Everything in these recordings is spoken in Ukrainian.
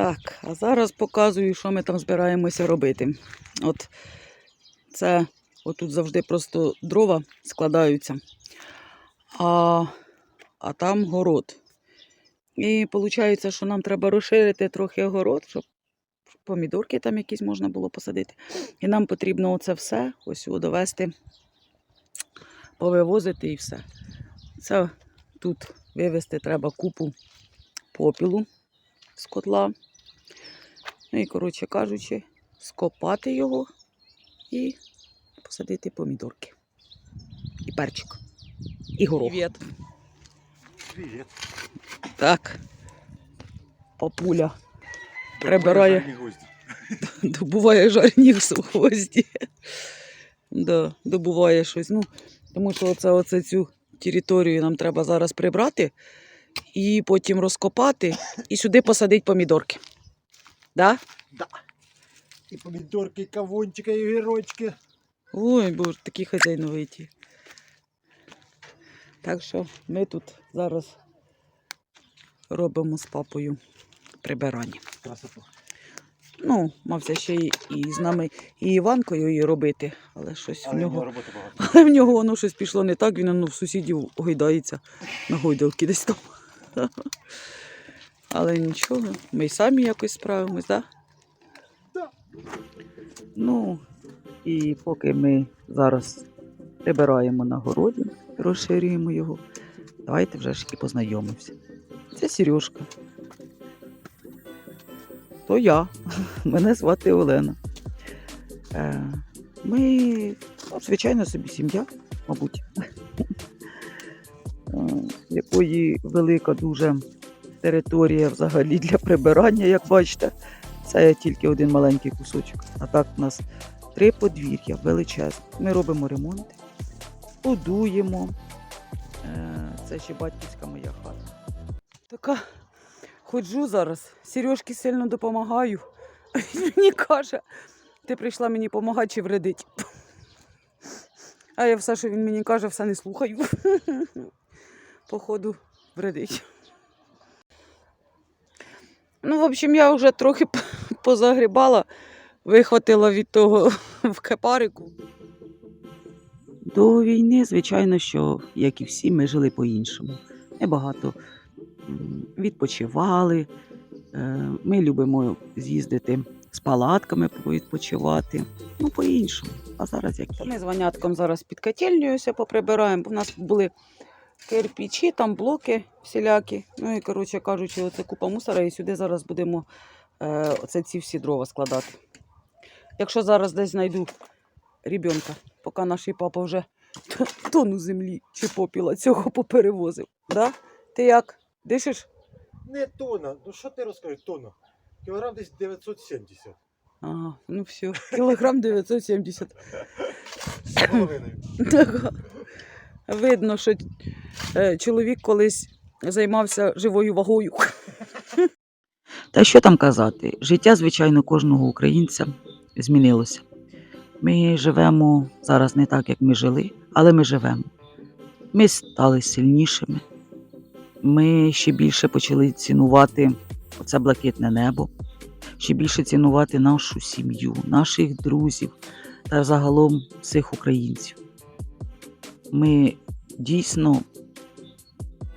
Так, а зараз показую, що ми там збираємося робити. От це отут завжди просто дрова складаються, а, а там город. І виходить, що нам треба розширити трохи город, щоб помідорки там якісь можна було посадити. І нам потрібно оце все ось довести, повивозити і все. Це тут вивезти треба купу попілу з котла. Ну і, коротше кажучи, скопати його і посадити помідорки. І перчик. І горох. Привіт. Привет. Так. Папуля Прибирає. Добуває жарні гвозді. Да, добуває щось. Ну, тому що оце, оце цю територію нам треба зараз прибрати і потім розкопати і сюди посадити помідорки. Да? Да. І помідорки, і кавунчики, і гірочки. Ой, боже, такі хазяйновиті. Так що ми тут зараз робимо з папою прибирання. Красоту. Ну, мався ще й і з нами і Іванкою її робити, але щось Але в нього. нього роботи багато. Але в нього воно щось пішло не так, він воно в сусідів гойдається на гойдалки десь там. Але нічого, ми й самі якось справимось, так? Да. Ну, і поки ми зараз прибираємо на городі, розширюємо його, давайте вже ж і познайомимося. Це Сережка. То я. Мене звати Олена. Е, Ми, ну, звичайно, собі сім'я, мабуть, Е, якої велика дуже територія взагалі для прибирання, як бачите. Це тільки один маленький кусочок. А так у нас три подвір'я величезні. Ми робимо ремонти, будуємо. Е, Це ще батьківська моя хата. Така ходжу зараз, Сережки сильно допомагаю. А Він мені каже, ти прийшла мені допомагати чи вредить. А я все, що він мені каже, все не слухаю. Походу, вредить. Ну, в общем, я вже трохи позагрібала, вихватила від того в кепарику. До війни, звичайно, що, як і всі, ми жили по-іншому. Ми багато відпочивали. Е, Ми любимо з'їздити з палатками відпочивати. Ну, по-іншому. А зараз як є. Ми з Ванятком зараз під котельнею все поприбираємо, бо в нас були кирпичі, там блоки всілякі. Ну і, коротше кажучи, оце купа мусора, і сюди зараз будемо е, оце ці всі дрова складати. Якщо зараз десь знайду ребенка, поки наш папа вже тону землі чи попіла цього поперевозив. Да? Ти як? Дишиш? Не тона. Ну що ти розкажеш, тона? Кілограм десь 970. Ага, ну все, кілограм 970. З половиною. Видно, що е, чоловік колись займався живою вагою. Та що там казати? Життя, звичайно, кожного українця змінилося. Ми живемо зараз не так, як ми жили, але ми живемо. Ми стали сильнішими. Ми ще більше почали цінувати це блакитне небо, ще більше цінувати нашу сім'ю, наших друзів та загалом всіх українців. Ми дійсно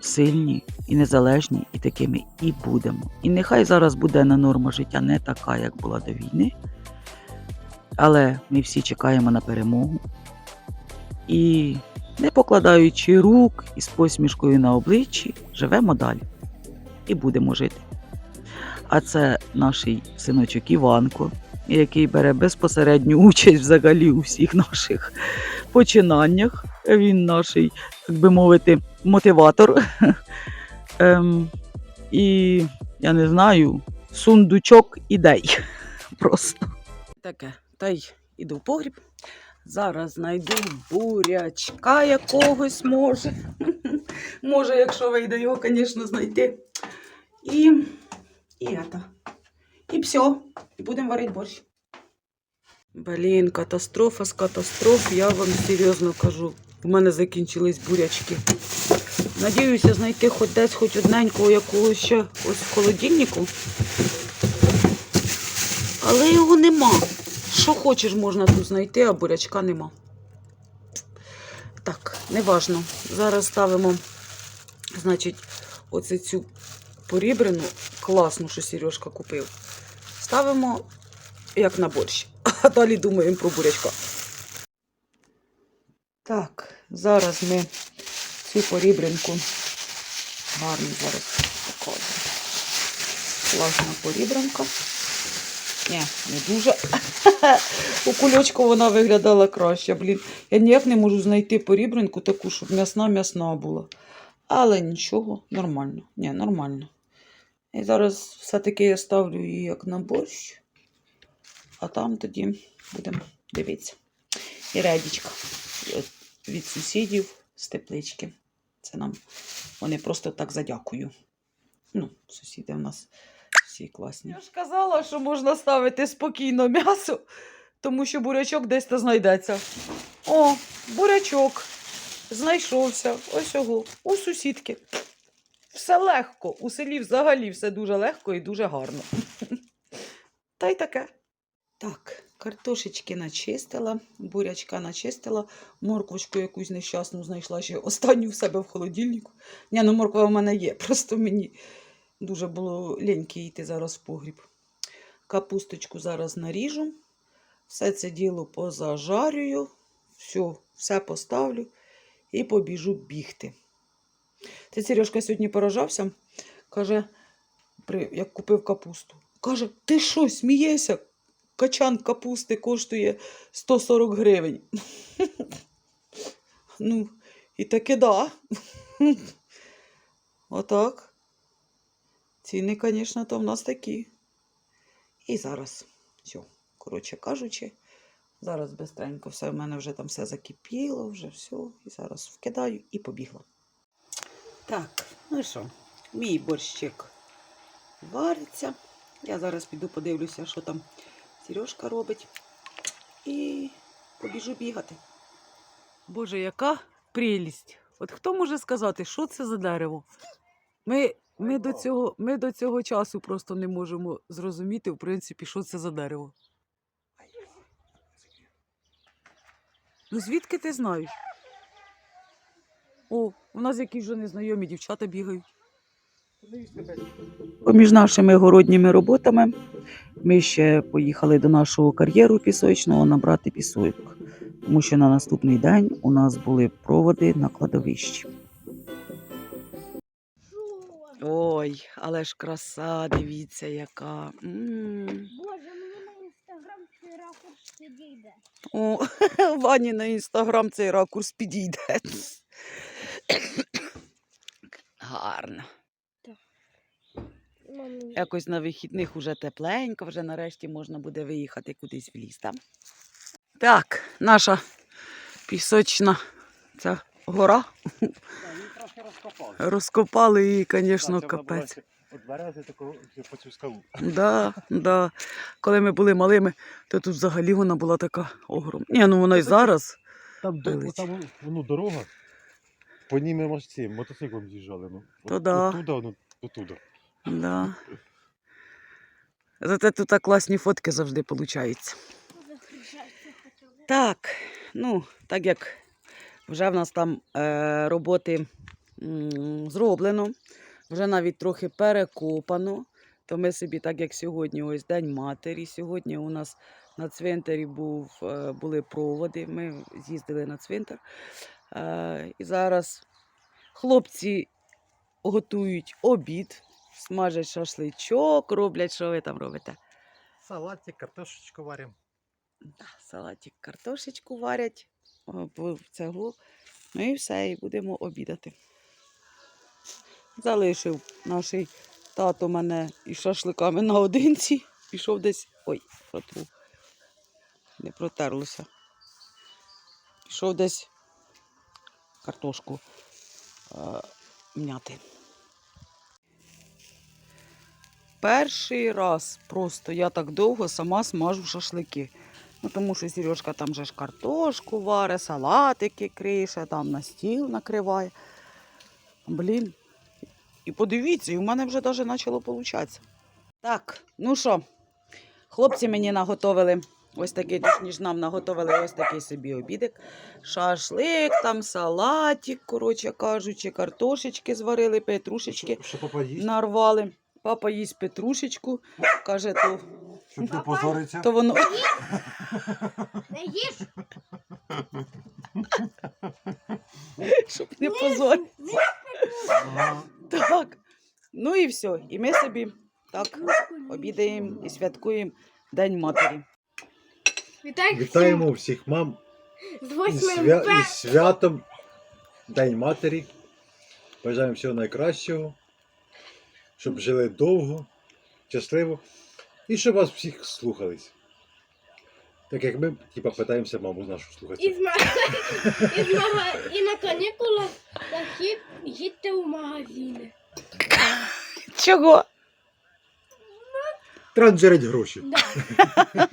сильні і незалежні, і такими і будемо. І нехай зараз буде на норма життя не така, як була до війни, але ми всі чекаємо на перемогу. І не покладаючи рук і з посмішкою на обличчі, живемо далі і будемо жити. А це наш синочок Іванко, який бере безпосередню участь взагалі у всіх наших починаннях. Він наш, так би мовити, мотиватор. Ем, і я не знаю, сундучок ідей. Просто. Таке. Та й іду в погріб. Зараз знайду бурячка якогось може. Може, якщо вийде його, звісно, знайти. І, і это. І все. І будемо варити борщ. Блін, катастрофа з катастроф, я вам серйозно кажу. У мене закінчились бурячки. Надіюся знайти хоч десь хоч одненького якогось ще ось в холодильнику. Але його нема. Що хочеш, можна тут знайти, а бурячка нема. Так, неважно. Зараз ставимо, значить, оце цю порібрину, класну, що Сережка купив. Ставимо як на борщ. А далі думаємо про бурячка. Так, зараз ми цю порібринку гарно зараз покажемо. Класна порібринка. Ні, не дуже. У кульочку вона виглядала краще. Блін, я ніяк не можу знайти порібринку таку, щоб м'ясна-м'ясна була. Але нічого, нормально. Ні, нормально. І зараз все-таки я ставлю її як на борщ, а там тоді будемо дивитися. І редічка е, від сусідів з теплички. Це нам вони просто так задякую. Ну, сусіди в нас всі класні. Я ж казала, що можна ставити спокійно м'ясо, тому що бурячок десь то знайдеться. О, бурячок знайшовся. Ось його, у сусідки. Все легко. У селі взагалі все дуже легко і дуже гарно. Та й таке. Так, картошечки начистила, бурячка начистила, морквочку якусь нещасну знайшла ще останню в себе в холодильнику. Ні, ну морква в мене є, просто мені дуже було ліньки йти зараз в погріб. Капусточку зараз наріжу, все це діло позажарюю, все, все поставлю і побіжу бігти. Це Сережка сьогодні поражався, каже, як купив капусту. Каже, ти що, смієшся? Качан капусти коштує 140 гривень. ну, і таки да. Отак. Ціни, звісно, то в нас такі. І зараз, все, коротше кажучи, зараз бистренько все в мене вже там все закипіло, вже все. І зараз вкидаю і побігла. Так, ну що, мій борщик вариться. Я зараз піду подивлюся, що там Сережка робить. І побіжу бігати. Боже, яка прелість! От хто може сказати, що це за дерево? Ми, ми, до цього, ми до цього часу просто не можемо зрозуміти, в принципі, що це за дерево. Ну звідки ти знаєш? О, у нас якісь вже незнайомі дівчата бігають. Поміж нашими городніми роботами ми ще поїхали до нашого кар'єру пісочного набрати пісок, тому що на наступний день у нас були проводи на кладовищі. Ой, але ж краса, дивіться, яка. м Боже, мені на інстаграм цей ракурс підійде. О, Вані на інстаграм цей ракурс підійде. Гарно. Якось на вихідних уже тепленько, вже нарешті можна буде виїхати кудись в ліс. Так, так наша пісочна ця гора. Розкопали її, звісно, капець. От берези таку по цю скалу. Да, да. Коли ми були малими, то тут взагалі вона була така огромна. Ні, ну вона і зараз. Там, до- там ну, дорога. По ній ми аж мотоциклом з'їжджали. Ну. То От- да. Оттуда, ну, оттуда. Да. Зате тут так класні фотки завжди хотіли. Так, ну, так як вже в нас там е, роботи м, зроблено, вже навіть трохи перекопано, то ми собі, так як сьогодні, ось День матері. Сьогодні у нас на цвинтарі був, е, були проводи. Ми з'їздили на цвинтар. Е, і зараз хлопці готують обід, смажать шашличок, роблять, що ви там робите? Салатик, картошечку варимо. Салатик, картошечку варять в цегу. Ну і все, і будемо обідати. Залишив наш тато мене із шашликами наодинці. Пішов десь. Ой, протру. Не протерлося. Пішов десь картошку е, м'яти. Перший раз просто я так довго сама смажу шашлики. Ну, тому що Сережка там же ж картошку варить, салатики крише, там на стіл накриває. Блін. І подивіться, і в мене вже навіть почало получатися. Так, ну що, Хлопці мені наготовили ось такий, точніше нам наготовили ось такий собі обідик. Шашлик, там салатик, коротше кажучи, картошечки зварили, петрушечки нарвали. Папа їсть петрушечку, каже, то, Щоб не позориться. то воно. Не їж. Щоб не позор. Так. Ну і все. І ми собі так обідаємо і святкуємо День матері. Вітаю Вітаємо всіх мам з із, 8 свя... із святом День матері. Бажаємо всього найкращого, щоб жили довго, щасливо і щоб вас всіх слухались. Так як ми, типа, питаємося маму нашу слухати. Із ма... із мага... І на канікулах такі їдьте у магазини. Чого? Транжирить гроші. Да.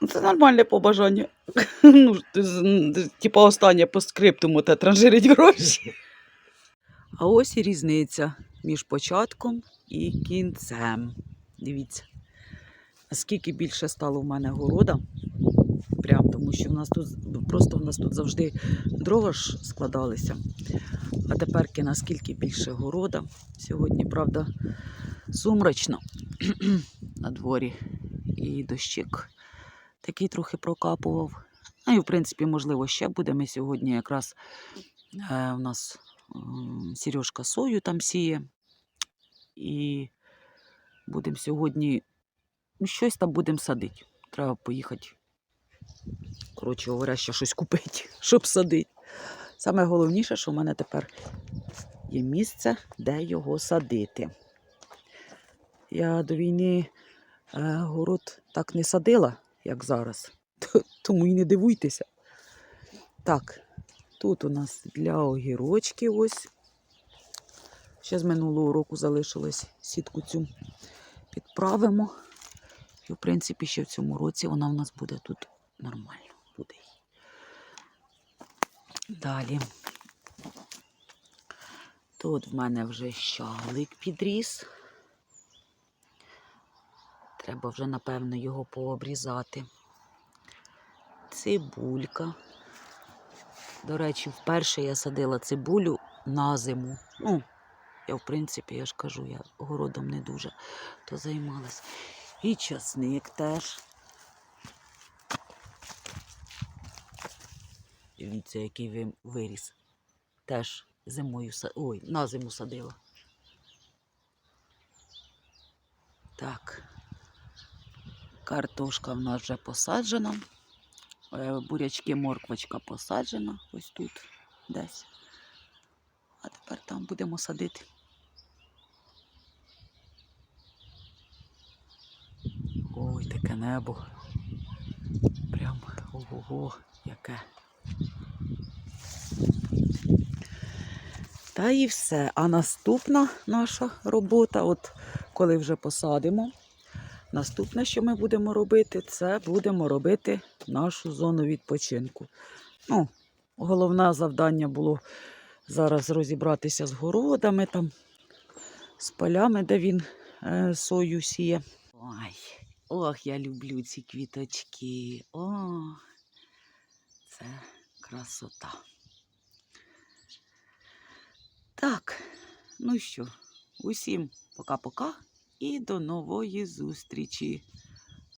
Ну, Це нормальне побажання. Ну, з- з- типа останнє по скриптуму та транжирить гроші. А ось і різниця між початком і кінцем. Дивіться, наскільки більше стало в мене города. Прям тому що в нас тут просто в нас тут завжди дрова ж складалися. А теперки наскільки більше города. Сьогодні, правда, сумрачно на дворі і дощик такий трохи прокапував. Ну і в принципі, можливо, ще буде. Ми сьогодні якраз е, у нас Сережка сою там сіє. І будемо сьогодні ну, щось там будемо садити. Треба поїхати. Коротше говоря, ще щось купити, щоб садити. Саме головніше, що в мене тепер є місце, де його садити. Я до війни е, город так не садила, як зараз. Тому і не дивуйтеся. Так, тут у нас для огірочків ось. Ще з минулого року залишилось сітку цю підправимо. І, в принципі, ще в цьому році вона в нас буде тут нормально. Буде. Далі. Тут в мене вже щалик підріс. Треба вже, напевно, його пообрізати. Цибулька. До речі, вперше я садила цибулю на зиму. Ну, я, в принципі, я ж кажу, я городом не дуже то займалась. І часник теж. Дивіться, який ви- виріс. Теж зимою Ой, на зиму садила. Так. Картошка в нас вже посаджена. Е, Бурячки, морквочка посаджена. Ось тут десь. А тепер там будемо садити. Ой, таке небо. Прям ого-го, яке. Та і все. А наступна наша робота, от коли вже посадимо, наступне, що ми будемо робити, це будемо робити нашу зону відпочинку. Ну, головне завдання було зараз розібратися з городами, там, з полями, де він е, сою сіє. Ой, ох, я люблю ці квіточки. О, це красота. Так, ну що, усім пока-пока і до нової зустрічі.